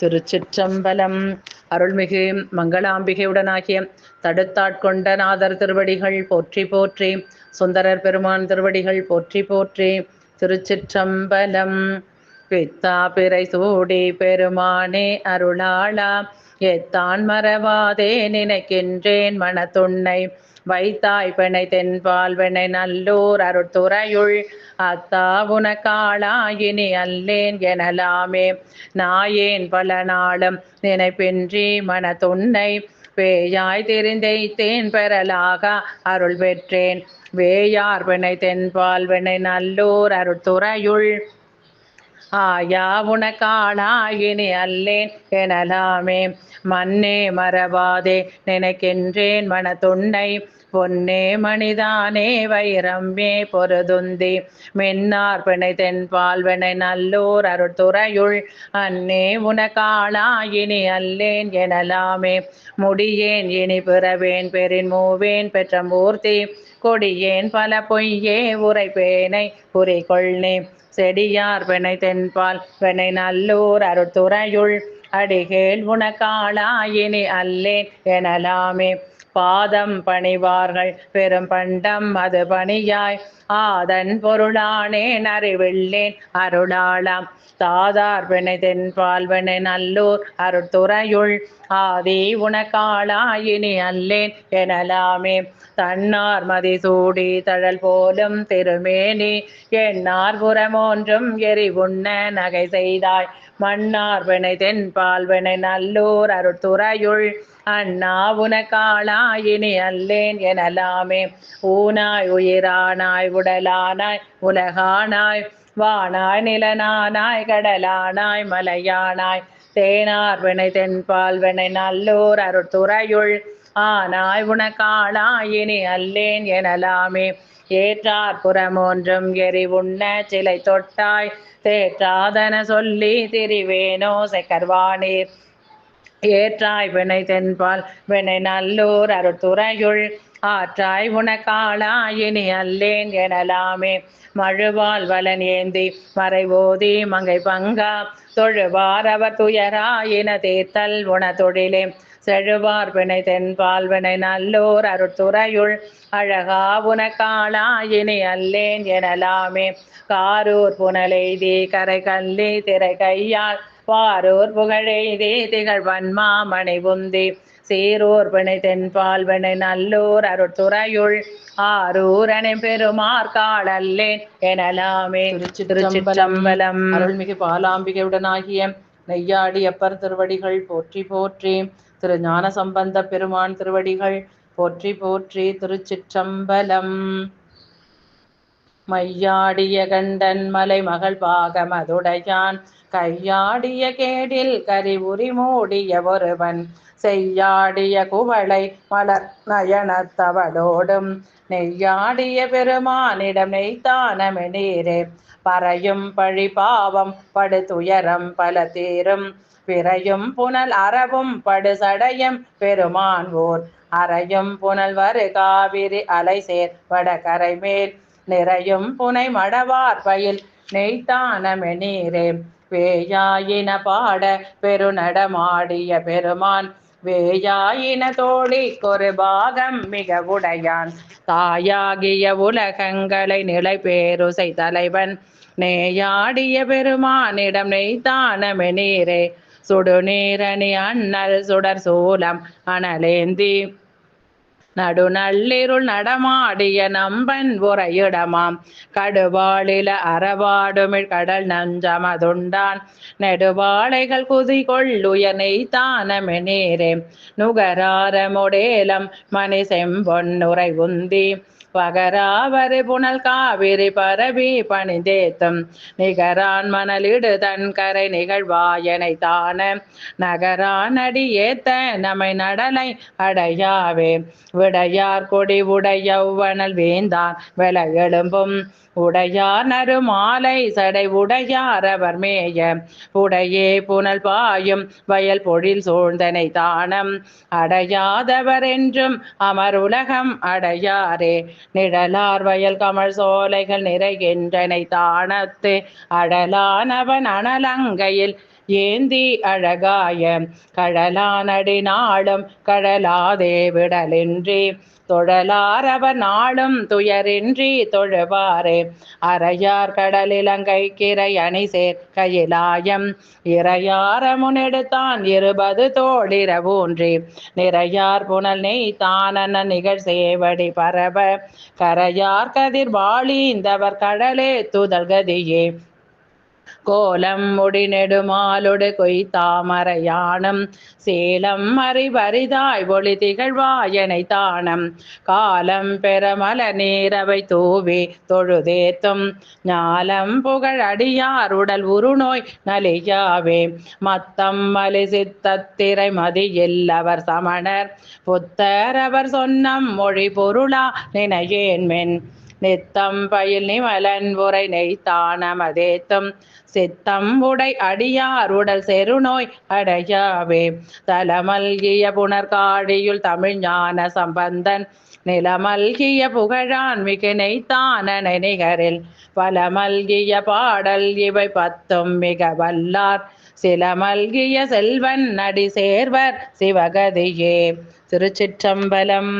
திருச்சிற்றம்பலம். அருள்மிகு மங்களாம்பிகையுடனாகிய தடுத்தாட்கொண்ட நாதர் திருவடிகள் போற்றி போற்றி சுந்தரர் பெருமான் திருவடிகள் போற்றி போற்றி திருச்சிற்றம்பலம். பித்தா பிறை சூடி பெருமானே அருளாளா எத்தான் மறவாதே நினைக்கின்றேன் மனத்துன்னை வைத்தாய் பெணை தென்பால் வெண்ணை நல்லூர் அருட்துறையுள். அத்தா உனக்காளாயினி அல்லேன் எனலாமே. நாயேன் பல நாளும் நினைப்பின்றி மனத்துன்னை. பேயாய் தெரிந்தைத்தேன் பெறலாக அருள் பெற்றேன். வேயார் வினை தென்பால் வினை நல்லூர் அருட்துறையுள். ஆயா உனக்காளாயினி அல்லேன் எனலாமே. மண்ணே மறவாதே நினைக்கின்றேன் மனத்துன்னை. பொன்னே மணிதானே வைரம்மே பொருதுந்தி மென்னார் பிணை தென்பால்வனை நல்லூர் அருட்துறையுள். அன்னே உனக்காளாயினி அல்லேன் எனலாமே. முடியேன் இனி பிறவேன் பெரின் மூவேன் பெற்ற மூர்த்தி. கொடியேன் பல பொய்யே உரைப்பேனை குறிக்கொள்னே செடியார் பெணை தென்பால் வெனை நல்லூர் அருட்துறையுள். அடிகேள் உனக்காளாயினி அல்லேன் எனலாமே. பாதம் பணிவார்கள். பெரும் பண்டம் அது பணியாய். ஆதன் பொருளானேன் அறிவில்லேன் அருளாளாம். தாதார் பெணை தென்பால்வினை நல்லூர் அருட்துறையுள். ஆதி உனக்காளாயினி அல்லேன் எனலாமே. தன்னார் மதி சூடி தழல் போலும் திருமேனி. என்னார் புறமோன்றும் எரி உண்ண நகை செய்தாய். மன்னார் வெனை தென்பால் நல்லூர் அருட்துறையுள். அண்ணா உனக்காளாயினி அல்லேன் எனலாமே. ஊனாய் உயிரானாய் உடலானாய் உலகானாய். வானாய் நிலனானாய் கடலானாய் மலையானாய். தேனார் வினை தென்பால் வினை நல்லூர் அருட்துறையுள் ஆனாய் உனக்காளாயினி அல்லேன் எனலாமே. ஏற்றார் புறமொன்றும் எரி உண்ண சிலை தொட்டாய். தேற்றாதன சொல்லி திரிவேனோ செக்கர்வானீர். ஏற்றாய் வினை தென்பால் வினை நல்லூர் அருத்துறையுள் ஆற்றாய் உனக்காளாயினி அல்லேன் எனலாமே. மழுவால் வலன் ஏந்தி மறைவோதி மங்கை பங்கா. தொழுவார் அவர் துயராயின தேத்தல் உண தொழிலே. செழுவார் வினை தென்பால் வினை நல்லோர் அருத்துறையுள் அழகா உனக்காளாயினி அல்லேன் எனலாமே. காரூர் புனலெய்தி கரை கல்லி திரை கையாள் பாரூர் புகழெய்தி திகழ் வன்மா மணி உந்தி. சீரூர் பிணை தென்பால் வினை நல்லூர் அருட்துறையுள் ஆரூர் அணை பெருமார் காளல்லேன் எனலாமே. திருச்சிற்றம்பலம். அருள்மிகு பாலாம்பிகையுடனாகிய நெய்யாடி அப்பர் திருவடிகள் போற்றி போற்றி. திரு ஞான சம்பந்த பெருமான் திருவடிகள் போற்றி போற்றி. திருச்சிற்றம்பலம். மையாடிய கண்டன் மலை மகள் பாகமதுடையான் கையாடிய கேடில் கரி உரி மூடிய ஒருவன். செய்யாடிய குவளை மலர் நயனத்தவளோடும் நெய்யாடிய பெருமானிடம் நெய்த்தானமெ நீரே பறையும் பழி பாவம் படு துயரம் பல தீரும். பிறையும் புனல் அறவும் படுசடையும் பெருமான் ஓர். அறையும் புனல் வரு காவிரி அலை சேர் வடகரை மேல் நிறையும் புனை மடவார் பயில் நெய்த்தானமெ நீரே. வேயாயின பாட பெருநடமாடிய பெருமான் வேயாயின தோழி ஒரு பாகம் மிக உடையான். தாயாகிய உலகங்களை நிலை பேருசை தலைவன் நேயாடிய பெருமானிடம் நெய்த்தானமெ நீரே. சுடுநீரணி அண்ணல் சுடர் சூலம் அனலேந்தி நடுநள்ளிருள் நடமாடிய நம்பன் உரையிடமாம் கடுவாளில அறவாடுமிழ் கடல் நஞ்சமதுண்டான். நெடுவாளைகள் குதி கொள்ளுயனை நெய்த்தானமெ நீரே நுகராரமுடேலம் மணி செம்பொன்னுரை உந்தி பகராவரு புனல் காவிரி பரவி பணிந்தேத்தும். நிகரான் மணலிடு தன் கரை நிகழ்வாயனை தான. நகரான் அடி ஏத்த நம்மை நடலை அடையாவே. விடையார் கொடி உடையவனல் வேந்தான் வில எழும்பும் உடையார் நறுமாலை சடை உடையார் அவர் மேய. உடையே புனல் பாயும் வயல் பொழில் சூழ்ந்தனை தானம். அடையாதவர் என்றும் அமர் உலகம் அடையாரே. நிழலார் வயல் கமல் சோலைகள் நிறைகின்றனை தானத்து. அடலானவன் அனலங்கையில் ஏந்தி அழகாய கழலானடி நாளும் கழலாதே விடலின்றி தொழலார் நாளும் துயரின்றி தொழுவாரே. அறையார் கடலிலங்கை கிரை அணி சேர்க்கையிலாயம் இறையார முன்னெடுத்தான் இருபது தோழிரவூன்றி நிறையார் புனல் நெய் தானன நிகழ் சேவடி பரவ கரையார் கதிர் வாழிந்தவர் கடலே துதல்கதியே கோலம் முடி நெடுமாலொடு கொய் தாமரையானம் சேலம் அறிவரிதாய் ஒளி திகழ்வாயனை தானம். காலம் பெறமல நீரவை தூவி தொழுதேத்தும். ஞாலம் புகழ் அடியார் உடல் உருநோய் நலியாவே. மத்தம் மலி சித்தத்திரை மதியில் அவர் சமணர். புத்தர் அவர் சொன்னம் மொழி பொருளா நினையேன் மென் நித்தம் பயில் நிமலன் உரை நெய்த்தானமதேத்தும் சித்தம் உடை அடியார் உடல் செருநோய் அடையாவே. தலமல்கிய புனர்காழியுள் தமிழ் ஞான சம்பந்தன். நிலமல்கிய புகழான் மிகு நெய்த்தானனை நிகரில். பலமல்கிய பாடல் இவை பத்தும் மிக வல்லார். சில மல்கிய செல்வன் நடி சேர்வர் சிவகதியே. திருச்சிற்றம்பலம்